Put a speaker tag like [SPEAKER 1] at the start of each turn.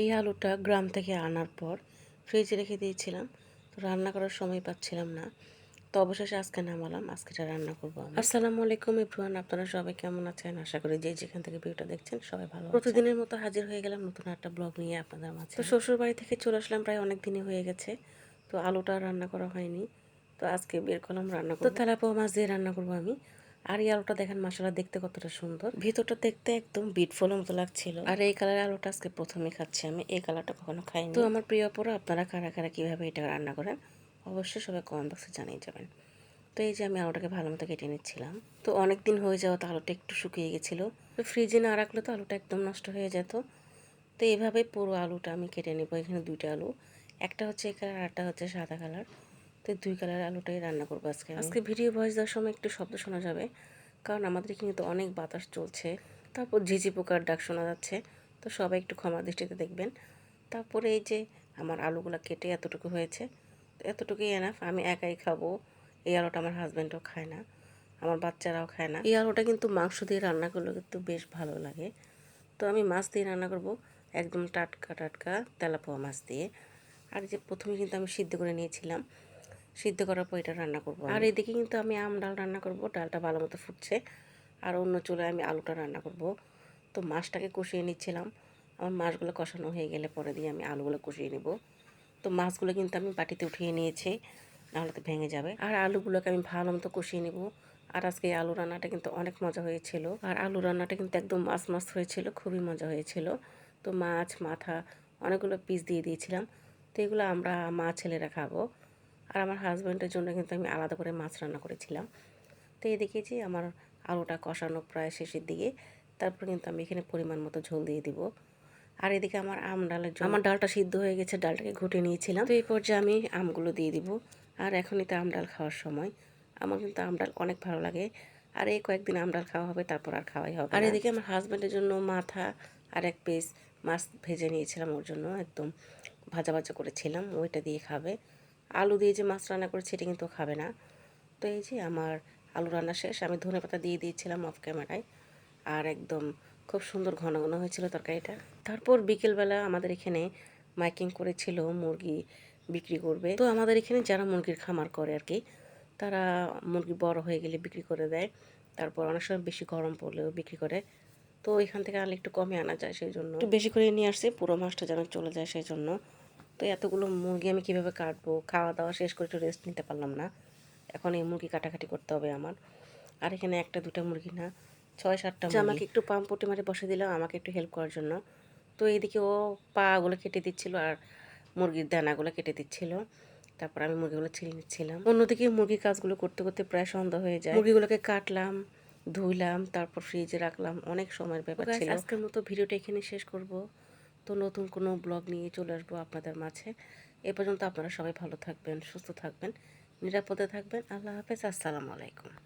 [SPEAKER 1] এই আলুটা গ্রাম থেকে আনার পর ফ্রিজে রেখে দিয়েছিলাম। তো রান্না করার সময় পাচ্ছিলাম না। তো অবশেষে আজকে নামালাম, আজকে এটা রান্না করব আসসালামু আলাইকুম এভরিওয়ান, আপনারা সবাই কেমন আছেন? আশা করি যে যেখান থেকে ভিডিওটা দেখছেন সবাই ভালো প্রতিদিনের মতো হাজির হয়ে গেলাম নতুন একটা ব্লগ নিয়ে আপনাদের মাঝে। তো শ্বশুর বাড়ি থেকে চলে আসলাম প্রায় অনেক দিনই হয়ে গেছে। তো আলুটা রান্না করা হয়নি। তো আজকে বের করলাম, রান্না করব। তো তেলাপোয়া মাছ দিয়ে রান্না করব আমি। আর এই আলুটা দেখেন মশলা দেখতে কতটা সুন্দর। ভিতরটা দেখতে একদম বিট ফলের মতো লাগছিল। আর এই কালারের আলুটা আজকে প্রথমে খাচ্ছি আমি। এই কালারটা কখনো খাইনি। তো আমার প্রিয় পরে আপনারা কারা কারা কীভাবে এটা রান্না করেন, অবশ্যই সবাই কমেন্ট বক্সে জানিয়ে যাবেন। তো এই যে আমি আলুটাকে ভালো মতো কেটে নিচ্ছিলাম। তো অনেক দিন হয়ে যাওয়া তো আলুটা একটু শুকিয়ে গেছিল। তো ফ্রিজে না রাখলে তো আলুটা একদম নষ্ট হয়ে যেত। তো এইভাবে পুরো আলুটা আমি কেটে নেব, এখানে দুইটা আলু। একটা হচ্ছে এই কালার আরটা হচ্ছে সাদা কালার। তো দুই কালার আলুটাই রান্না করব আজকে আজকে ভিডিও ভয়েস দেওয়ার সময় একটু শব্দ শোনা যাবে, কারণ আমাদের এখানে তো অনেক বাতাস চলছে। তারপর ঝিঝি পোকার ডাক শোনা যাচ্ছে, তো সবাই একটু ক্ষমা দৃষ্টিতে দেখবেন। তারপরে এই যে আমার আলুগুলো কেটে এতটুকু হয়েছে, এতটুকুই এনাফ আমি একাই খাব। এই আলুটা আমার হাজব্যান্ডও খায় না, আমার বাচ্চারাও খায় না। এই আলুটা কিন্তু মাংস দিয়ে রান্না করলে কিন্তু বেশ ভালো লাগে। তো আমি মাছ দিয়ে রান্না করব, একদম টাটকা টাটকা তেলাপোয়া মাছ দিয়ে। আর যে প্রথমে কিন্তু আমি সিদ্ধ করে নিয়েছিলাম সিদ্ধ করার পর এটা রান্না করব আর এদিকে কিন্তু আমি আম ডাল রান্না করব, ডালটা ভালো মতো ফুটছে। আর অন্য চুলায় আমি আলুটা রান্না করব। তো মাছটাকে কষিয়ে নিচ্ছিলাম। আমার মাছগুলো কষানো হয়ে গেলে পরে দিয়ে আমি আলুগুলো কষিয়ে নেব। তো মাছগুলো কিন্তু আমি বাটিতে উঠিয়ে নিয়েছি, নাহলে তো ভেঙে যাবে। আর আলুগুলোকে আমি ভালো মতো কষিয়ে নেব। আর আজকে আলু রান্নাটা কিন্তু অনেক মজা হয়েছিল। আর আলু রান্নাটা কিন্তু একদম মাছ মাছ হয়েছিল, খুবই মজা হয়েছিল। তো মাছ, মাথা, অনেকগুলো পিস দিয়ে দিয়েছিলাম। তো এগুলো আমরা মা ছেলেরা খাব। আর আমার হাজব্যান্ডের জন্য কিন্তু আমি আলাদা করে মাছ রান্না করেছিলাম। তো এই দেখেছি আমার আলুটা কষানো প্রায় শেষের দিকে তারপর কিন্তু আমি এখানে পরিমাণ মতো ঝোল দিয়ে দিব। আর এদিকে আমার আম ডালের জন্য আমার ডালটা সিদ্ধ হয়ে গেছে ডালটাকে ঘুটে নিয়েছিলাম। তো এই পর্যায়ে আমি আমগুলো দিয়ে দিব। আর এখনই তো আম ডাল খাওয়ার সময়। আমার কিন্তু আম ডাল অনেক ভালো লাগে। আর এই কয়েকদিন আম ডাল খাওয়া হবে তারপর আর খাওয়াই হবে আর এদিকে আমার হাজব্যান্ডের জন্য মাথা আর এক পিস মাছ ভেজে নিয়েছিলাম ওর জন্য একদম ভাজা ভাজা করেছিলাম ওইটা দিয়ে খাবে। আলু দিয়ে যে মাছ রান্না করেছি এটা কিন্তু খাবে না। তো এই যে আমার আলু রান্না শেষ, আমি ধনে পাতা দিয়ে দিয়েছিলাম অফ ক্যামেরায় আর একদম খুব সুন্দর ঘন ঘন হয়েছিল তরকারিটা। তারপর বিকেলবেলা আমাদের এখানে মাইকিং করেছিল, মুরগি বিক্রি করবে। তো আমাদের এখানে যারা মুরগির খামার করে আর কি, তারা মুরগি বড় হয়ে গেলে বিক্রি করে দেয়। তারপর অনেক সময় বেশি গরম পড়লেও বিক্রি করে। তো এখান থেকে আনলে একটু কমে আনা যায়, সেই জন্য। একটু বেশি করে নিয়ে আসছে, পুরো মাছটা যেন চলে যায়, সেই জন্য। তো এতগুলো মুরগি আমি কীভাবে কাটবো? খাওয়া দাওয়া শেষ করে একটু রেস্ট নিতে পারলাম না। এখন এই মুরগি কাটাকাটি করতে হবে আমার। আর এখানে একটা দুটা মুরগি না ছয় সাতটা আমাকে একটু পাম্প পটি মারে বসে দিলাম আমাকে একটু হেল্প করার জন্য। তো এইদিকে ও পাগুলো কেটে দিচ্ছিল আর মুরগির দানাগুলো কেটে দিচ্ছিল। তারপর আমি মুরগিগুলো ছিলে নিচ্ছিলাম। অন্যদিকে মুরগির কাজগুলো করতে করতে প্রায় সন্ধ্যা হয়ে যায়। মুরগিগুলোকে কাটলাম ধুইলাম তারপর ফ্রিজে রাখলাম। অনেক সময়ের ব্যাপার ছিল। আজকের মতো ভিডিওটা এখানে শেষ করব। তো নতুন কোনো ব্লগ নিয়ে চলে আসব আপনাদের মাঝে। এ পর্যন্ত আপনারা সবাই ভালো থাকবেন, সুস্থ থাকবেন, নিরাপদে থাকবেন। আল্লাহ হাফেজ, আসসালামু আলাইকুম।